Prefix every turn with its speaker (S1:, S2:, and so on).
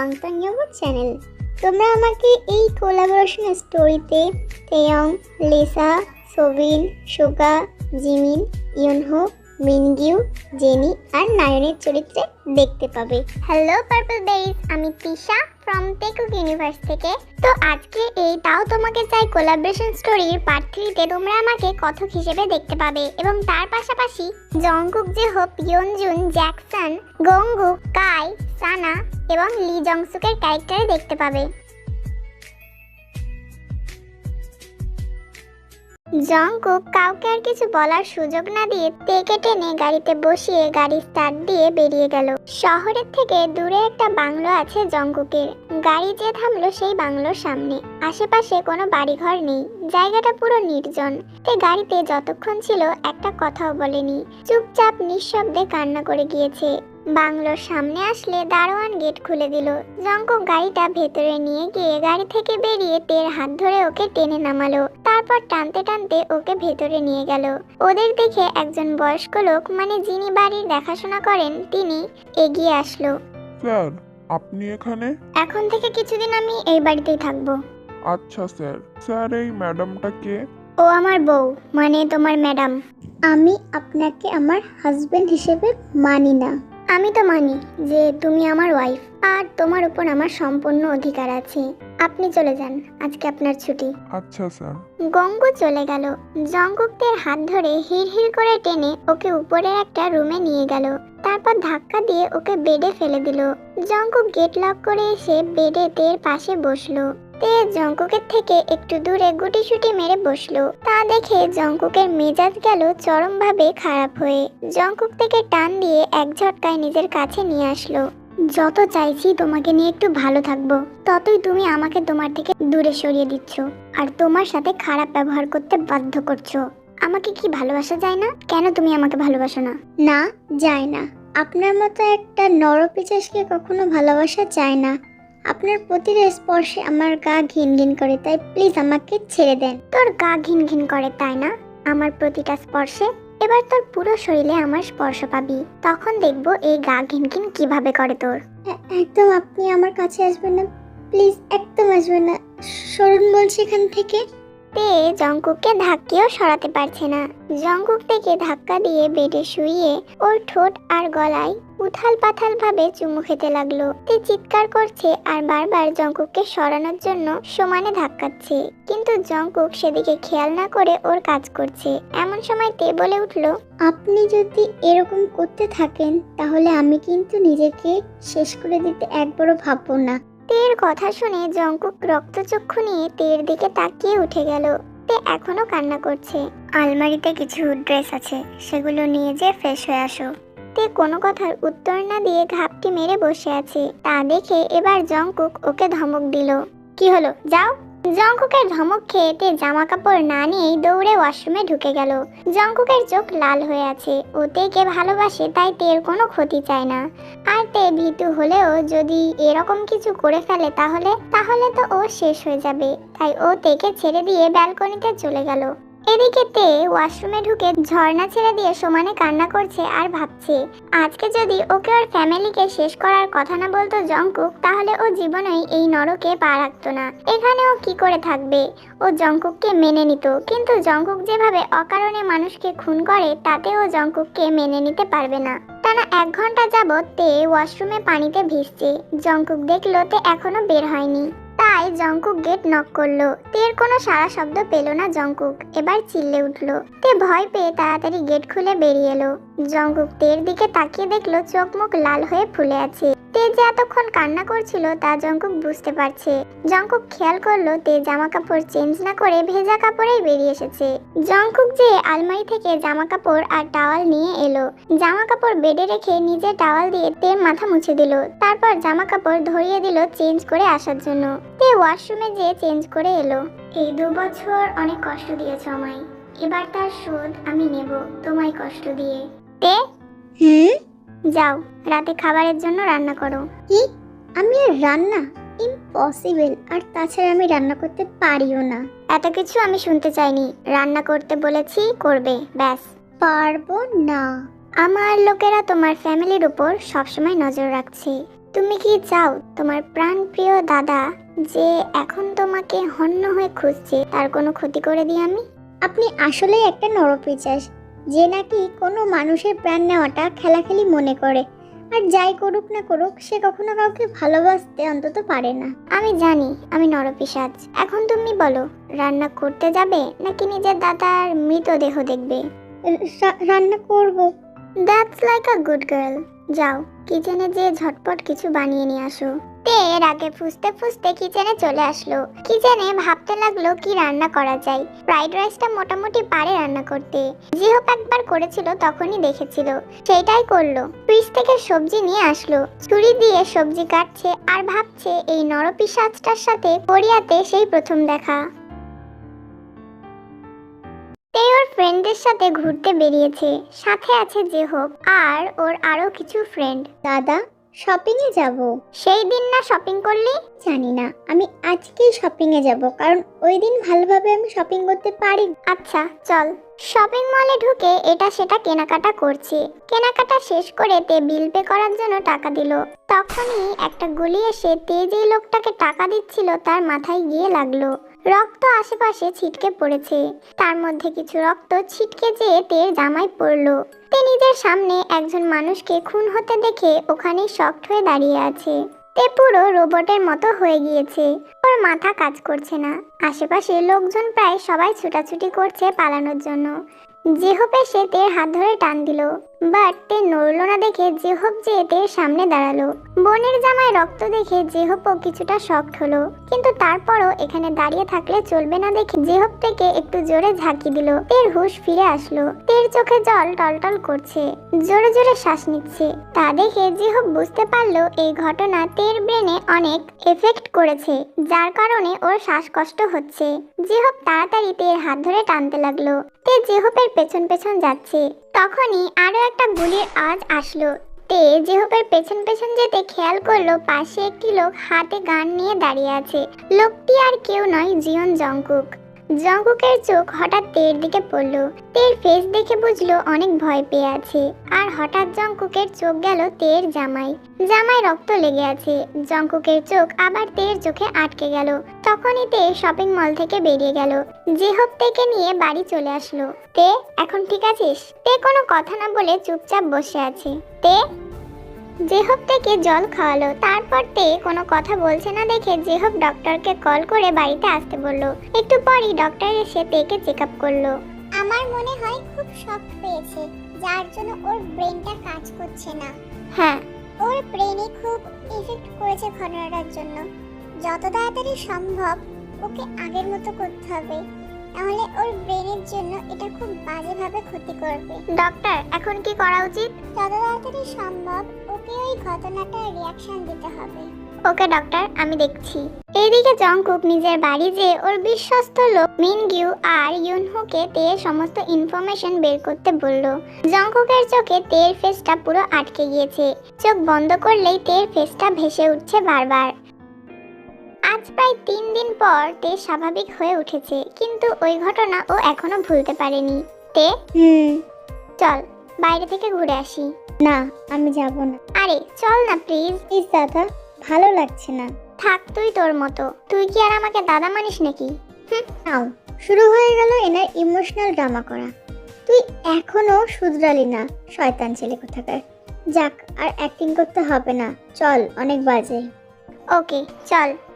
S1: ওয়াংতাং ইয়োগো channel. তোমরা আমাকে এই কোলাবোরেশন স্টোরিতে Taeyong, Lisa Soobin Suga, Jimin Yunho Mingyu, Jennie আর নায়নের চরিত্রে দেখতে পাবে। হ্যালো পার্পল বেরিজ আমি তিশা ফ্রম টেকুক ইউনিভার্স থেকে। তো আজকে এই তাও তোমাকে চাই কোলাবরেশন স্টোরির পার্ট থ্রিতে তোমরা আমাকে কথক হিসেবে দেখতে পাবে এবং তার পাশাপাশি জংকুক যে হোপ ইয়নজুন জ্যাকসন গঙ্গু কাই সানা এবং লি জংসুকের ক্যারেক্টারে দেখতে পাবে। জংকুক কাউকে আর কিছু বলার সুযোগ না দিয়ে তেকে টেনে গাড়িতে বসিয়ে গাড়ি স্টার্ট দিয়ে বেরিয়ে গেল। শহরের থেকে দূরে একটা বাংলো আছে জংকুকের। গাড়ি যে থামলো সেই বাংলোর সামনে। আশেপাশে কোনো বাড়িঘর নেই। জায়গাটা পুরো নির্জন। তে গাড়িতে যতক্ষণ ছিল একটা কথাও বলেনি। চুপচাপ নিঃশব্দে কান্না করে গিয়েছে। বাংলোর সামনে আসলে দারোয়ান গেট খুলে দিল। জঙ্কুক গাড়িটা ভেতরে নিয়ে গিয়ে গাড়ি থেকে বেরিয়ে তের হাত ধরে ওকে টেনে নামালো। তারপর টানতে টানতে ওকে ভেতরে নিয়ে গেল। ওদের দেখে একজন বয়স্ক লোক মানে যিনি বাড়ির দেখাশোনা করেন তিনি এগিয়ে আসলো।
S2: স্যার আপনি এখানে?
S1: এখন থেকে কিছুদিন আমি এই বাড়িতেই থাকব।
S2: আচ্ছা স্যার। স্যার এই ম্যাডামটা কে?
S1: ও আমার বউ মানে তোমার ম্যাডাম। আমি আপনাকে আমার হাজবেন্ড হিসেবে মানি না। আমি তো মানি যে তুমি আমার ওয়াইফ আর তোমার উপর আমার সম্পূর্ণ অধিকার আছে। আপনি চলে যান আজকে আপনার ছুটি।
S2: আচ্ছা স্যার।
S1: গঙ্গু চলে গেল। জঙ্কুকদের হাত ধরে হিড় করে টেনে ওকে উপরের একটা রুমে নিয়ে গেল। তারপর ধাক্কা দিয়ে ওকে বেডে ফেলে দিল। জঙ্কুক গেট লক করে এসে বেডে তের পাশে বসল। তে জঙ্কুকের থেকে একটু দূরে গুটিসুটি মেরে বসল। তা দেখে জঙ্কুকের মেজাজ গেল চরমভাবে খারাপ হয়ে। জঙ্কুক থেকে টান দিয়ে এক ঝটকায় নিজের কাছে নিয়ে আসলো। যত চাইছি তোমাকে নিয়ে একটু ভালো থাকব, ততই তুমি আমাকে তোমার থেকে দূরে সরিয়ে দিচ্ছ। আর তোমার সাথে খারাপ ব্যবহার করতে বাধ্য করছ। আমাকে কি ভালোবাসা যায় না? কেন তুমি আমাকে ভালোবাসো না? না, যায় না। আপনার মতো একটা নরপিচাসকে কখনো ভালোবাসা যায় না। আপনার প্রতিটা স্পর্শে আমার গা ঘিন ঘিন করে, তাই প্লিজ আমাকে ছেড়ে দেন। তোর গা ঘিন ঘিন করে, তাই না? আমার প্রতিটা স্পর্শে, এবার তোর পুরো শরীরে আমার স্পর্শ পাবি। তখন দেখব এই গা ঘিন ঘিন কীভাবে করে তোর। একদম আপনি আমার কাছে আসবেন না। প্লিজ একদম আসবেন না। সরুন বলছি এখান থেকে। তে জঙ্কুককে ধাক্কেও সরাতে পারছে না। জঙ্কুক থেকে ধাক্কা দিয়ে বেডে শুইয়ে ওর ঠোঁট আর গলায় উথাল পাথাল ভাবে চুমু খেতে লাগল। তে চিৎকার করছে আর বারবার জঙ্কুককে সরানোর জন্য সমানে ধাক্কাচ্ছে। কিন্তু জঙ্কুক সেদিকে খেয়াল না করে ওর কাজ করছে। এমন সময় তে বলে উঠল, আপনি যদি এরকম করতে থাকেন, তাহলে আমি কিন্তু নিজেকে শেষ করে দিতে একবারও ভাববো না। তের কথা শুনে জঙ্কুক রক্তচক্ষু নিয়ে তের দিকে তাকিয়ে উঠে গেল। তে এখনও কান্না করছে। আলমারিতে কিছু ড্রেস আছে, সেগুলো নিয়ে যে ফ্রেশ হয়ে আসো। তে কোনো কথার উত্তর না দিয়ে ঘাপটি মেরে বসে আছে। তা দেখে এবার জঙ্কুক ওকে ধমক দিল। কি হলো? যাও। জঙ্কুকের ধমক খেয়ে তে জামা কাপড় না নিয়েই দৌড়ে ওয়াশরুমে ঢুকে গেল। জঙ্কুকের চোখ লাল হয়ে আছে। ও তেকে ভালোবাসে, তাই তের কোনো ক্ষতি চায় না। আর তে ভীতু হলেও যদি এরকম কিছু করে ফেলে তাহলে তাহলে তো ও শেষ হয়ে যাবে। তাই ও তেকে ছেড়ে দিয়ে ব্যালকনিতে চলে গেল। এদিকে তে ওয়াশরুমে ঢুকে ঝর্ণা ছেড়ে দিয়ে সমানে কান্না করছে আর ভাবছে, আজকে যদি ওকে ওর ফ্যামিলিকে শেষ করার কথা না বলতো জঙ্কুক তাহলে ও জীবনেই এই নরকে পা রাখতো না। এখানে ও কি করে থাকবে? ও জঙ্কুককে মেনে নিত, কিন্তু জঙ্কুক যেভাবে অকারণে মানুষকে খুন করে, তাতে ও জঙ্কুককে মেনে নিতে পারবে না। টানা এক ঘণ্টা যাবৎ তে ওয়াশরুমে পানিতে ভিজছে। জঙ্কুক দেখল তে এখনও বের হয়নি। তাই জঙ্কুক গেট নক করল। তের কোনো সারা শব্দ পেল না জঙ্কুক এবার চিল্লে উঠল। তে ভয় পেয়ে তাড়াতাড়ি গেট খুলে বেরিয়ে এলো। জঙ্কুক তের দিকে তাকিয়ে দেখল চোখ মুখ লাল হয়ে ফুলে আছে। তে যে এতক্ষণ কান্না করছিল তা জঙ্কুক বুঝতে পারছে। জঙ্কুক খেয়াল করল তে জামা কাপড় চেঞ্জ না করে ভেজা কাপড়েই বেরিয়ে এসেছে। জঙ্কুক যে আলমারি থেকে জামা কাপড় আর টাওয়াল নিয়ে এলো। জামা কাপড় বেডে রেখে নিজে টাওয়াল দিয়ে তে মাথা মুছে দিল। তারপর জামা কাপড় ধরিয়ে দিল চেঞ্জ করে আসার জন্য। তে ওয়াশরুমে যেয়ে চেঞ্জ করে এলো। এই দু বছর অনেক কষ্ট দিয়েছ আমায়। এবার তার শোধ আমি নেব তোমায় কষ্ট দিয়ে। তে? হুম? যাও রাতে খাবারের জন্য রান্না করো। কি? আমি আর রান্না? ইম্পসিবল আর তাছাড়া আমি রান্না করতে পারিও না। এত কিছু আমি শুনতে চাইনি। রান্না করতে বলেছি করবে ব্যাস। পারব না। আমার লোকেরা তোমার ফ্যামিলির উপর সবসময় নজর রাখছে। তুমি কি চাও তোমার প্রাণপ্রিয় দাদা যে এখন তোমাকে হন্য হয়ে খুঁজছে তার কোনো ক্ষতি করে দিই আমি?
S3: আপনি আসলেই একটা নরপিচাস যে নাকি কোনো মানুষের প্রাণ নেওয়াটা খেলাখেলি মনে করে। আর যাই করুক না করুক সে কখনো কাউকে ভালোবাসতে অন্তত পারে না।
S1: আমি জানি আমি নরপিসাজ এখন তুমি বলো রান্না করতে যাবে নাকি নিজের দাদার মৃতদেহ দেখবে?
S3: রান্না করব।
S1: That's like a good girl যাও কিচেনে যে ঝটপট কিছু বানিয়ে নিয়ে আসো। তে এর আগে ফুসতে ফুসতে কিচেনে চলে আসলো। কিচেনে ভাবতে লাগল কি রান্না করা যায়। ফ্রাইড রাইসটা মোটামুটি পারে রান্না করতে। জিহপ একবার করেছিল তখনই দেখেছিল। সেটাই করল। ফ্রিজ থেকে সবজি নিয়ে আসলো। ছুরি দিয়ে সবজি কাটছে আর ভাবছে এই নরপিসাজটার সাথে কোরিয়াতে সেই প্রথম দেখা। ওর ফ্রেন্ডদের সাথে ঘুরতে বেরিয়েছে। সাথে আছে জেহব আর ওর আরও কিছু ফ্রেন্ড।
S3: দাদা শপিং এ যাব।
S1: সেই দিন না শপিং করলি?
S3: জানি না। আমি আজকেই শপিং এ যাব, কারণ ওই দিন ভালোভাবে আমি শপিং করতে পারি।
S1: আচ্ছা চল। শপিং মলে ঢুকে এটা সেটা কেনাকাটা করছে। কেনাকাটা শেষ করে তে বিল পে করার জন্য টাকা দিল। তখনই একটা গুলি এসে তে যেই লোকটাকে টাকা দিচ্ছিল তার মাথায় গিয়ে লাগল। রক্ত আশেপাশে ছিটকে পড়েছে। তার মধ্যে কিছু রক্ত ছিটকে যেয়ে তের জামায় পড়ল। তে নিজের সামনে একজন মানুষকে খুন হতে দেখে ওখানেই শক্ট হয়ে দাঁড়িয়ে আছে। তে পুরো রোবটের মতো হয়ে গিয়েছে। ওর মাথা কাজ করছে না। আশেপাশে লোকজন প্রায় সবাই ছুটাছুটি করছে পালানোর জন্য। জেহব সে তের হাত ধরে টান দিল। বাট তে নড়লো না দেখে জেহব যে তের সামনে দাঁড়াল। বোনের জামায় রক্ত দেখে জেহবও কিছুটা শক্ট হলো, কিন্তু তারপরও এখানে দাঁড়িয়ে থাকলে চলবে না দেখে জেহব থেকে একটু জোরে ঝাঁকি দিল। তের হুশ ফিরে আসলো। তের চোখে জল টলটল করছে, জোরে জোরে শ্বাস নিচ্ছে। তা দেখে জেহব বুঝতে পারল এই ঘটনা তের ব্রেনে অনেক এফেক্ট করেছে, যার কারণে ওর শ্বাসকষ্ট হচ্ছে। জেহব তাড়াতাড়ি তের হাত ধরে টানতে লাগল। তে জেহবের পেছন পেছন যাচ্ছে। তখনই আরও একটা গুলির আওয়াজ আসলো। তে জেহবের পেছন পেছন যেতে খেয়াল করল, পাশে একটি লোক হাতে গান নিয়ে দাঁড়িয়ে আছে। লোকটি আর কেউ নয়, জিয়ন জংকুক। জঙ্কুকের চোখ হঠাৎ তের দিকে পড়ল। তের ফেস দেখে বুঝলো অনেক ভয় পেয়ে আছে। আর হঠাৎ জঙ্কুকের চোখ গেল তের জামাই। জামায় রক্ত লেগে আছে। জঙ্কুকের চোখ আবার তের চোখে আটকে গেল। তখনই তে শপিং মল থেকে বেরিয়ে গেল। জেহব তেকে নিয়ে বাড়ি চলে আসলো। তে, এখন ঠিক আছিস? তে কোনো কথা না বলে চুপচাপ বসে আছে। তে জেহব থেকে জল খাওয়ালো তারপর তে কোনো কথা বলছে না দেখে জেহব ডক্টরকে কল করে বাড়িতে আসতে বলল। একটু পরই ডক্টর এসে তেকে চেক আপ করল।
S3: আমার মনে হয় খুব শক পেয়েছে যার জন্য ওর ব্রেনটা কাজ করছে না।
S1: হ্যাঁ।
S3: ওর ব্রেনে খুব এফেক্ট করেছে ঘটনাটার জন্য। যত তাড়াতাড়ি সম্ভব ওকে আগের মতো করতে হবে। তাহলে ওর ব্রেনের জন্য এটা খুব বাজেভাবে ক্ষতি করবে।
S1: ডক্টর এখন কি করা উচিত?
S3: যত তাড়াতাড়ি সম্ভব ওকে ওই ঘটনাটার রিয়াকশন দিতে হবে।
S1: ওকে ডক্টর আমি দেখছি। এইদিকে জংকুক নিজের বাড়ি যে ওর বিশ্বস্ত লোক মিন গিউ আর ইউনহুকে তে সমস্ত ইনফরমেশন বের করতে বলল। জংকুকের চোখে তের ফেসটা পুরো আটকে গিয়েছে। চোখ বন্ধ করলেই তের ফেসটা ভেসে উঠছে বারবার। আজ প্রায় তিন দিন পর তে স্বাভাবিক হয়ে উঠেছে কিন্তু ওই ঘটনা ও এখনও ভুলতে পারেনি। তে?
S3: হুম।
S1: চল বাইরে থেকে ঘুরে আসি।
S3: না আমি যাব না।
S1: আরে চল না প্লিজ।
S3: প্লিজ দাদা ভালো লাগছে না।
S1: থাক তুই তোর মতো। তুই কি আর আমাকে দাদা মানিস নাকি?
S3: নাও শুরু হয়ে গেল এনার ইমোশনাল ড্রামা করা। তুই এখনও শুধরালি না শয়তান ছেলে কোথাকার। যাক আর অ্যাক্টিং করতে হবে না। চল অনেক বাজে।
S1: ওকে চল।